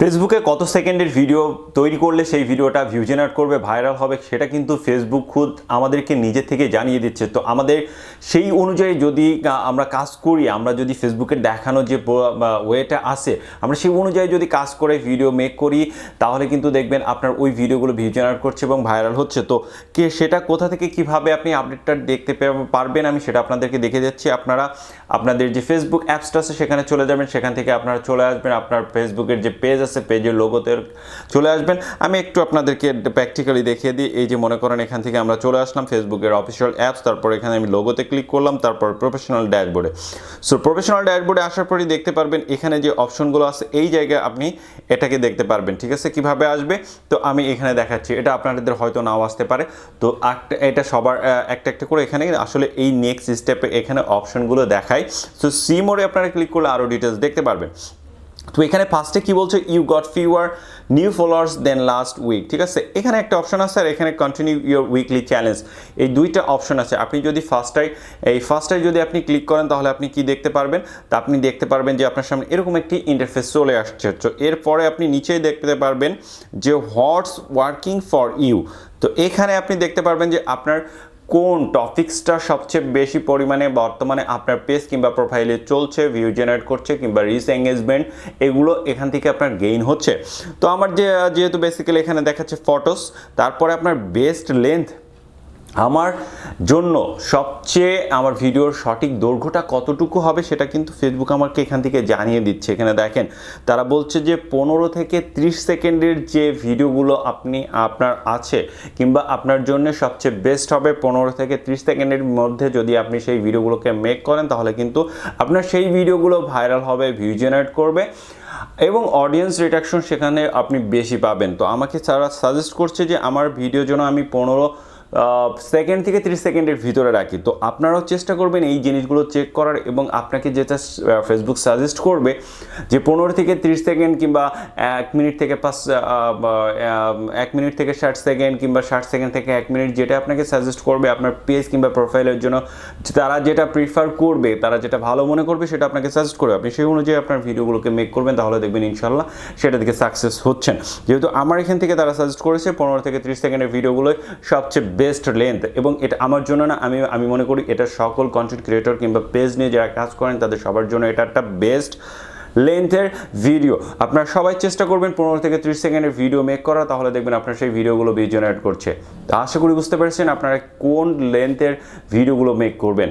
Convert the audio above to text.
ফেসবুকে কত সেকেন্ডের ভিডিও তৈরি করলে সেই ভিডিওটা ভিউ জেনারেট করবে ভাইরাল হবে, সেটা কিন্তু ফেসবুক খুদ আমাদেরকে নিজে থেকে জানিয়ে দিচ্ছে। তো আমাদের সেই অনুযায়ী যদি আমরা কাজ করি, আমরা যদি ফেসবুকের দেখানো যে ওয়েটা আছে, আমরা সেই অনুযায়ী যদি কাজ করে ভিডিও মেক করি, তাহলে কিন্তু দেখবেন আপনার ওই ভিডিওগুলো ভিউ জেনারেট করছে এবং ভাইরাল হচ্ছে। তো কে সেটা কোথা থেকে কীভাবে আপনি আপডেটটা দেখতে পারবেন আমি সেটা আপনাদেরকে দেখে যাচ্ছি আপনারা, আপনাদের যে ফেসবুক অ্যাপসটা আছে, সেখানে চলে যাবেন, সেখান থেকে আপনারা চলে আসবেন। আপনার ফেসবুকের যে পেজ আছে পেজের লোগোতে চলে আসবেন। আমি একটু আপনাদেরকে প্র্যাকটিক্যালি দেখিয়ে দিই। এই যে মনে করেন এখান থেকে আমরা চলে আসলাম ফেসবুকের অফিসিয়াল অ্যাপস তারপর এখানে আমি লোগোতে ক্লিক করলাম, তারপর প্রফেশনাল ড্যাশবোর্ডে সো প্রফেশনাল ড্যাশবোর্ডে আসার পরই দেখতে পারবেন এখানে যে অপশনগুলো আছে, এই জায়গায় আপনি এটাকে দেখতে পারবেন, ঠিক আছে? কীভাবে আসবে? তো আমি এখানে দেখাচ্ছি। এটা আপনাদের হয়তো নাও আসতে পারে। তো এটা সবার একটা একটা করে এখানে আসলে এই নেক্সট স্টেপে এখানে অপশনগুলো দেখায়। সো সি মোড়ে আপনারা ক্লিক করলে আরও ডিটেলস দেখতে পারবেন। তো এখানে ফার্স্টে কি বলছে you got fewer new followers then last week ঠিক আছে? এখানে একটা অপশন আছে আর এখানে কন্টিনিউ ইউর উইকলি চ্যালেঞ্জ এই দুইটা অপশন আছে। আপনি যদি ফার্স্টটাই এই ফার্স্টটাই যদি আপনি ক্লিক করেন, তাহলে আপনি কি দেখতে পারবেন? তা আপনি দেখতে পারবেন যে আপনার সামনে এরকম একটি ইন্টারফেস চলে আসছে। তো এরপরে আপনি নিচেই দেখতে পারবেন যে হোয়াটস ওয়ার্কিং ফর ইউ তো এখানে আপনি দেখতে পারবেন যে, আপনার কোন টপিক্সটা সবচেয়ে বেশি পরিমাণে বর্তমানে আপনার পেজ কিংবা প্রোফাইলে চলছে ভিউ জেনারেট করছে কিংবা রিস এঙ্গেজমেন্ট এগুলো এখান থেকে আপনার গেইন হচ্ছে? তো আমার যে, যেহেতু বেসিক্যালি এখানে দেখাচ্ছে ফটোস তারপরে আপনার বেস্ট লেন্থ আমার জন্য সবচেয়ে আমার ভিডিওর সঠিক দৈর্ঘ্যটা কতটুকু হবে সেটা কিন্তু ফেসবুক আমাকে এখান থেকে জানিয়ে দিচ্ছে। এখানে দেখেন, তারা বলছে যে পনেরো থেকে ত্রিশ সেকেন্ডের যে ভিডিওগুলো আপনি, আপনার আছে কিংবা আপনার জন্য সবচেয়ে বেস্ট হবে পনেরো থেকে ত্রিশ সেকেন্ডের মধ্যে যদি আপনি সেই ভিডিওগুলোকে মেক করেন, তাহলে কিন্তু আপনার সেই ভিডিওগুলো ভাইরাল হবে ভিউ জেনারেট করবে এবং অডিয়েন্স রিডাকশন সেখানে আপনি বেশি পাবেন। তো আমাকে তারা সাজেস্ট করছে যে আমার ভিডিও জন্য আমি পনেরো সেকেন্ড থেকে তিরিশ সেকেন্ডের ভিতরে রাখি। তো আপনারাও চেষ্টা করবেন এই জিনিসগুলো চেক করার এবং আপনাকে যেটা ফেসবুক সাজেস্ট করবে যে পনেরো থেকে তিরিশ সেকেন্ড কিংবা এক মিনিট থেকে পাঁচ এক মিনিট থেকে ষাট সেকেন্ড কিংবা ষাট সেকেন্ড থেকে এক মিনিট যেটা আপনাকে সাজেস্ট করবে আপনার পেজ কিংবা প্রোফাইলের জন্য তারা যেটা প্রিফার করবে, তারা যেটা ভালো মনে করবে সেটা আপনাকে সাজেস্ট করবে। আপনি সেই অনুযায়ী আপনার ভিডিওগুলোকে মেক করবেন, তাহলে দেখবেন ইনশাল্লাহ সেটা থেকে সাকসেস হচ্ছেন। যেহেতু আমার এখান থেকে তারা সাজেস্ট করেছে, পনেরো থেকে ত্রিশ সেকেন্ডের ভিডিওগুলোই সবচেয়ে বেস্ট লেন্থ এবং এটা আমার জন্য না, আমি আমি মনে করি এটা সকল কন্টেন্ট ক্রিয়েটর কিংবা পেজ নিয়ে যারা কাজ করেন, তাদের সবার জন্য এটা একটা বেস্ট লেন্থের ভিডিও আপনারা সবাই চেষ্টা করবেন পনেরো থেকে ত্রিশ সেকেন্ডের ভিডিও মেক করা, তাহলে দেখবেন আপনার সেই ভিডিওগুলো ভিউ জেনারেট করছে। আশা করি বুঝতে পেরেছেন আপনারা কোন লেন্থের ভিডিওগুলো মেক করবেন।